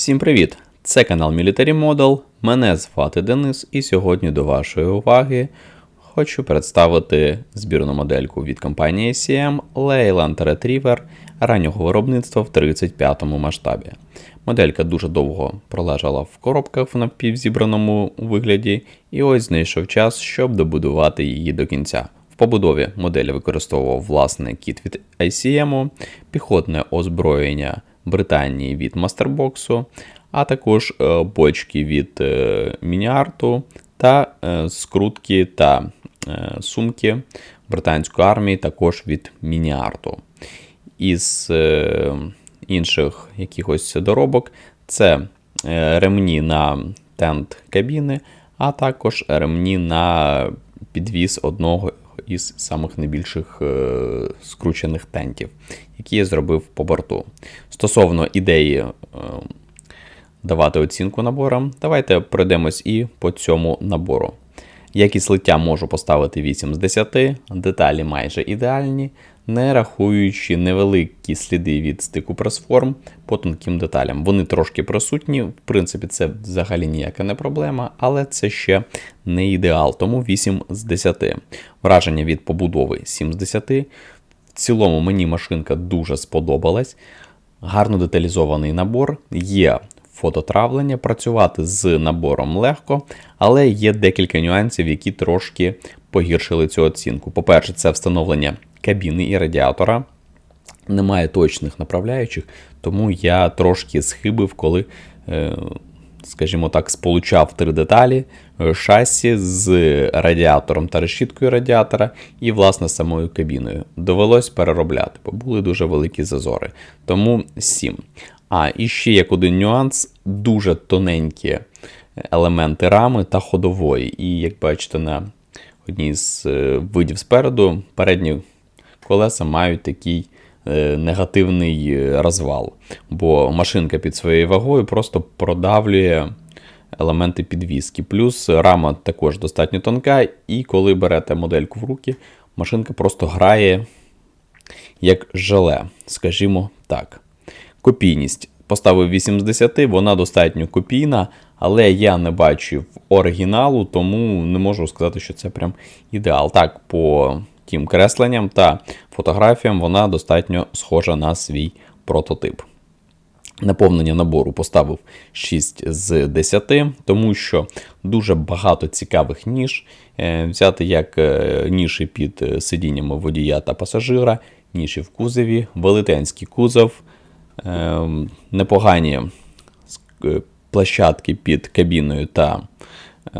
Всім привіт! Це канал Military Model. Мене звати Денис, і сьогодні до вашої уваги хочу представити збірну модельку від компанії ACM Leyland Retriever раннього виробництва в 35-му масштабі. Моделька дуже довго пролежала в коробках в напівзібраному вигляді, і ось знайшов час, щоб добудувати її до кінця. В побудові модель використовував власний кіт від ICM, піхотне озброєння Британії від Мастербоксу, а також е, бочки від е, Мініарту та е, скрутки та сумки британської армії також від Мініарту. Із інших якихось доробок це ремні на тент кабіни, а також ремні на підвіз одного із самих найбільших е, скручених тентів, які я зробив по борту. Стосовно ідеї е, давати оцінку наборам, давайте пройдемось і по цьому набору. Якість лиття можу поставити 8 з 10, деталі майже ідеальні, не рахуючи невеликі сліди від стику пресформ по тонким деталям. Вони трошки присутні, в принципі, це взагалі ніяка не проблема, але це ще не ідеал, тому 8 з 10. Враження від побудови 7 з 10. В цілому мені машинка дуже сподобалась. Гарно деталізований набор. Є фототравлення, працювати з набором легко, але є декілька нюансів, які трошки погіршили цю оцінку. По-перше, це встановлення кабіни і радіатора. Немає точних направляючих, тому я трошки схибив, коли, е, скажімо так, сполучав три деталі: е, шасі з радіатором та решіткою радіатора, і, власне, самою кабіною. Довелось переробляти, бо були дуже великі зазори. Тому 7. А, і ще як один нюанс: дуже тоненькі елементи рами та ходової. І як бачите, на одній з е, видів спереду передні колеса мають такий е, негативний е, розвал. Бо машинка під своєю вагою просто продавлює елементи підвіски. Плюс рама також достатньо тонка, і коли берете модельку в руки, машинка просто грає як желе, скажімо так. Копійність. Поставив 8 з 10, вона достатньо копійна, але я не бачив оригіналу, тому не можу сказати, що це прям ідеал. Так, по тим кресленням та фотографіям вона достатньо схожа на свій прототип. Наповнення набору поставив 6 з 10, тому що дуже багато цікавих ніж. Е, взяти як е, ніші під сидіннями водія та пасажира, ніші в кузові, велетенський кузов, е, непогані площадки під кабіною та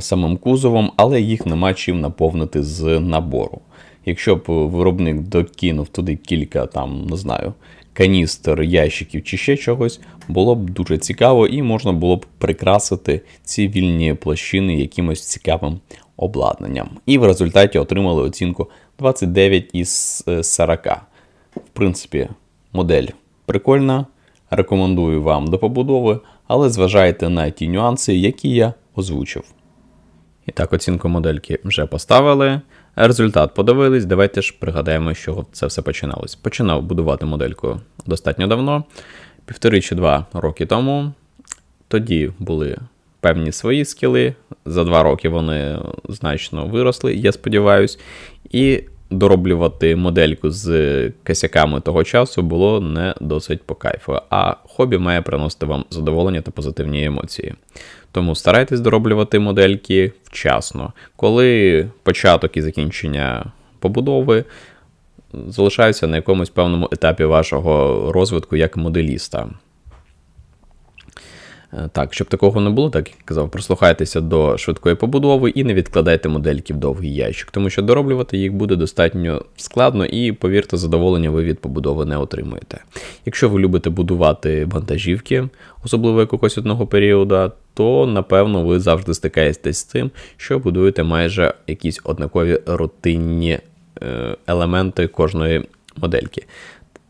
самим кузовом, але їх нема чим наповнити з набору. Якщо б виробник докинув туди кілька там, не знаю, каністр, ящиків чи ще чогось, було б дуже цікаво і можна було б прикрасити ці вільні площини якимось цікавим обладнанням. І в результаті отримали оцінку 29 із 40. В принципі, модель прикольна. Рекомендую вам до побудови, але зважайте на ті нюанси, які я озвучив. І так, оцінку модельки вже поставили. Результат подивились. Давайте ж пригадаємо, з чого це все починалось. Починав будувати модельку достатньо давно, півтори чи два роки тому. Тоді були певні свої скіли. За два роки вони значно виросли, я сподіваюся. І дороблювати модельку з косяками того часу було не досить по кайфу. А хобі має приносити вам задоволення та позитивні емоції. Тому старайтесь дороблювати модельки вчасно, коли початок і закінчення побудови залишаються на якомусь певному етапі вашого розвитку як моделіста. Е, так, щоб такого не було, так як я казав, прислухайтеся до швидкої побудови і не відкладайте модельки в довгий ящик, тому що дороблювати їх буде достатньо складно і, повірте, задоволення ви від побудови не отримуєте. Якщо ви любите будувати вантажівки, особливо якогось одного періоду, то напевно ви завжди стикаєтесь з тим, що будуєте майже якісь однакові рутинні е, елементи кожної модельки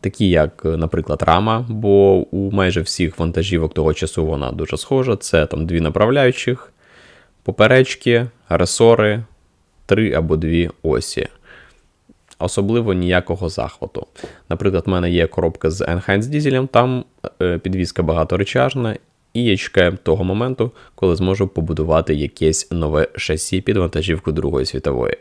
такі як, наприклад, рама, бо у майже всіх вантажівок того часу вона дуже схожа. Це там дві направляючих, поперечки, ресори, три або дві осі. Особливо ніякого захвату. Наприклад, в мене є коробка з Enhanced дізелем, там е, підвізка багаторечажна, і я чекаю того моменту, коли зможу побудувати якесь нове шасі під вантажівку Другої світової.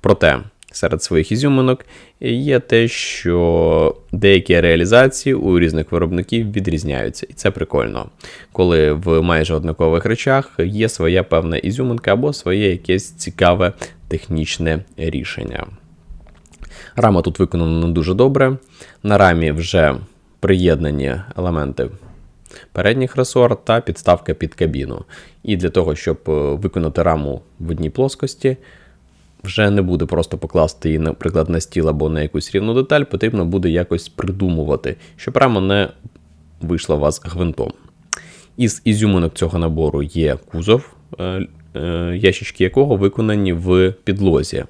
Проте. Серед своїх ізюминок є те, що деякі реалізації у різних виробників відрізняються, і це прикольно, коли в майже однакових речах є своя певна ізюминка або своє якесь цікаве технічне рішення. Рама тут виконана дуже добре. На рамі вже приєднані елементи передніх ресор та підставка під кабіну. І для того, щоб е, виконати раму в одній плоскості, вже не буде просто покласти її, наприклад, на стіл або на якусь рівну деталь, потрібно буде якось придумувати, щоб рама не вийшла вас гвинтом. Із ізюминок цього набору є кузов, е, е, ящички якого виконані в підлозі.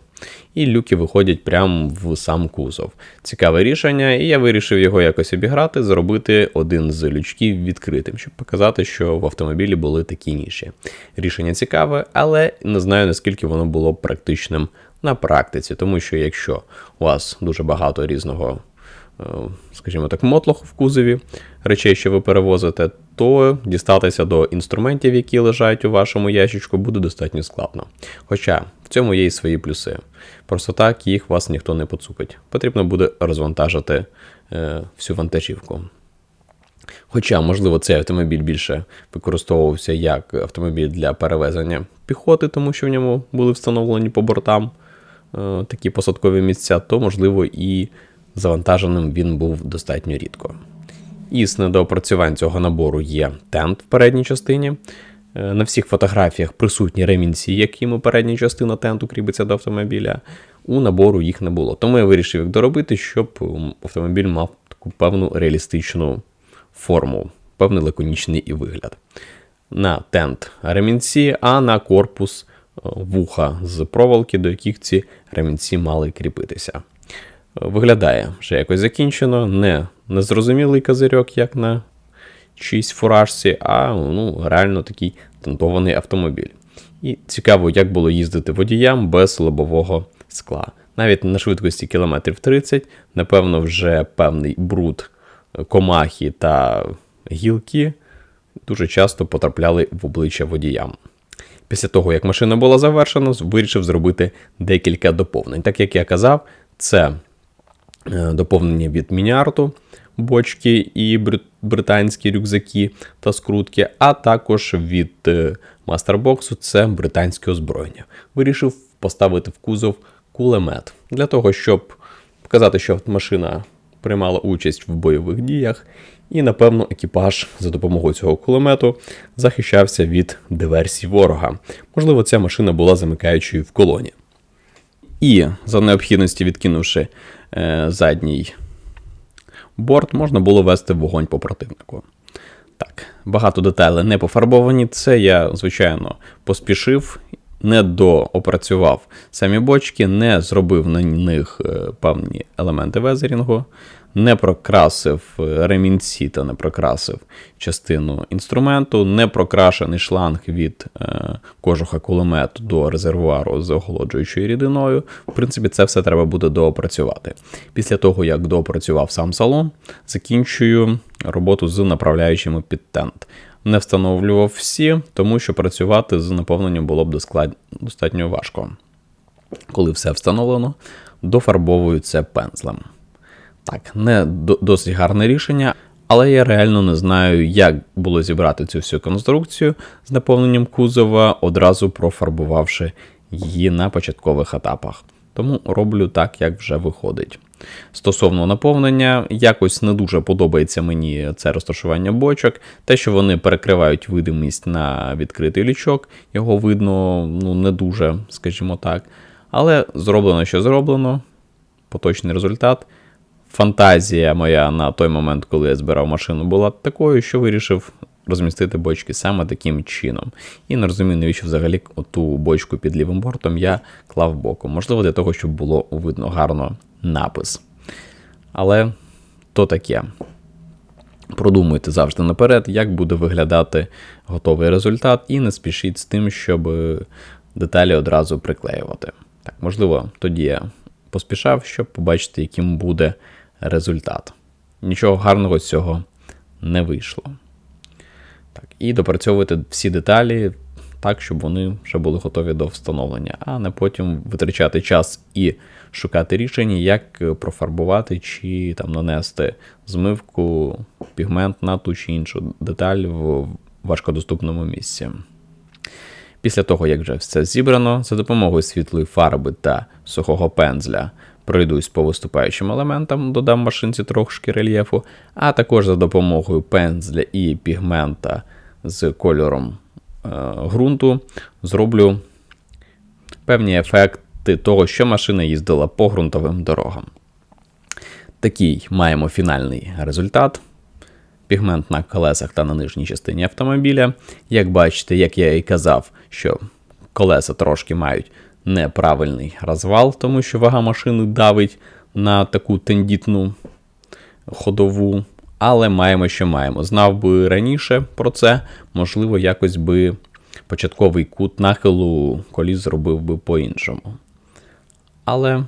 І люки виходять прямо в сам кузов. Цікаве рішення, і я вирішив його якось обіграти, зробити один з лючків відкритим, щоб показати, що в автомобілі були такі ніші. Рішення цікаве, але не знаю наскільки воно було практичним на практиці, тому що якщо у вас дуже багато різного скажімо так, мотлох в кузові речей, що ви перевозите, то дістатися до інструментів, які лежать у вашому ящичку, буде достатньо складно. Хоча в цьому є і свої плюси. Просто так їх вас ніхто не поцупить. Потрібно буде розвантажити е, всю вантажівку. Хоча, можливо, цей автомобіль більше використовувався як автомобіль для перевезення піхоти, тому що в ньому були встановлені по бортам е, такі посадкові місця, то, можливо, і завантаженим він був достатньо рідко. Із недоопрацювань цього набору є тент в передній частині. Е, на всіх фотографіях присутні ремінці, якими передня частина тенту кріпиться до автомобіля. У набору їх не було. Тому я вирішив їх доробити, щоб автомобіль мав таку певну реалістичну форму, певний лаконічний вигляд. На тент ремінці, а на корпус е, вуха з проволоки, до яких ці ремінці мали кріпитися виглядає вже якось закінчено, не незрозумілий козирьок, як на чийсь фуражці, а ну, реально такий тентований автомобіль. І цікаво, як було їздити водіям без лобового скла. Навіть на швидкості кілометрів 30, напевно, вже певний бруд комахи та гілки дуже часто потрапляли в обличчя водіям. Після того, як машина була завершена, вирішив зробити декілька доповнень. Так як я казав, це доповнення від мініарту, бочки і британські рюкзаки та скрутки, а також від е, мастербоксу це британське озброєння. Вирішив поставити в кузов кулемет для того, щоб показати, що машина приймала участь в бойових діях. І, напевно, екіпаж за допомогою цього кулемету захищався від диверсій ворога. Можливо, ця машина була замикаючою в колоні. І за необхідності відкинувши е, задній борт, можна було вести вогонь по противнику. Так, багато деталей не пофарбовані. Це я, звичайно, поспішив, не доопрацював самі бочки, не зробив на них е, певні елементи везерінгу не прокрасив ремінці та не прокрасив частину інструменту, не прокрашений шланг від е, кожуха кулемету до резервуару з охолоджуючою рідиною. В принципі, це все треба буде доопрацювати. Після того, як доопрацював сам салон, закінчую роботу з направляючими під тент. Не встановлював всі, тому що працювати з наповненням було б достатньо важко. Коли все встановлено, дофарбовую це пензлем. Так, не досить гарне рішення, але я реально не знаю, як було зібрати цю всю конструкцію з наповненням кузова, одразу профарбувавши її на початкових етапах. Тому роблю так, як вже виходить. Стосовно наповнення, якось не дуже подобається мені це розташування бочок. Те, що вони перекривають видимість на відкритий лічок, його видно ну, не дуже, скажімо так. Але зроблено, що зроблено, поточний результат фантазія моя на той момент, коли я збирав машину, була такою, що вирішив розмістити бочки саме таким чином. І не розумію, навіщо взагалі ту бочку під лівим бортом я клав боком. Можливо, для того, щоб було видно гарно напис. Але то таке. Продумуйте завжди наперед, як буде виглядати готовий результат, і не спішіть з тим, щоб деталі одразу приклеювати. Так, можливо, тоді я поспішав, щоб побачити, яким буде результат. Нічого гарного з цього не вийшло. Так, і допрацьовувати всі деталі так, щоб вони вже були готові до встановлення, а не потім витрачати час і шукати рішення, як профарбувати чи там нанести змивку, пігмент на ту чи іншу деталь в важкодоступному місці. Після того, як вже все зібрано, за допомогою світлої фарби та сухого пензля пройдусь по виступаючим елементам, додам машинці трошки рельєфу, а також за допомогою пензля і пігмента з кольором е, ґрунту зроблю певні ефекти того, що машина їздила по ґрунтовим дорогам. Такий маємо фінальний результат. Пігмент на колесах та на нижній частині автомобіля. Як бачите, як я і казав, що колеса трошки мають неправильний розвал, тому що вага машини давить на таку тендітну ходову. Але маємо, що маємо. Знав би раніше про це, можливо, якось би початковий кут нахилу коліс зробив би по-іншому. Але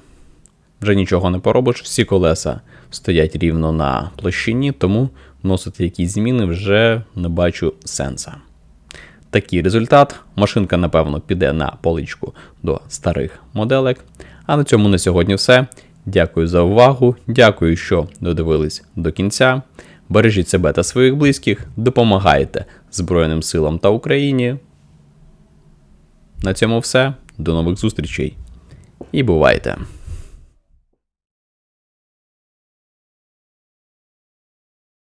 вже нічого не поробиш, всі колеса стоять рівно на площині, тому вносити якісь зміни вже не бачу сенса. Такий результат. Машинка, напевно, піде на поличку до старих моделек. А на цьому на сьогодні все. Дякую за увагу. Дякую, що додивились до кінця. Бережіть себе та своїх близьких, допомагайте Збройним силам та Україні. На цьому все. До нових зустрічей. І бувайте!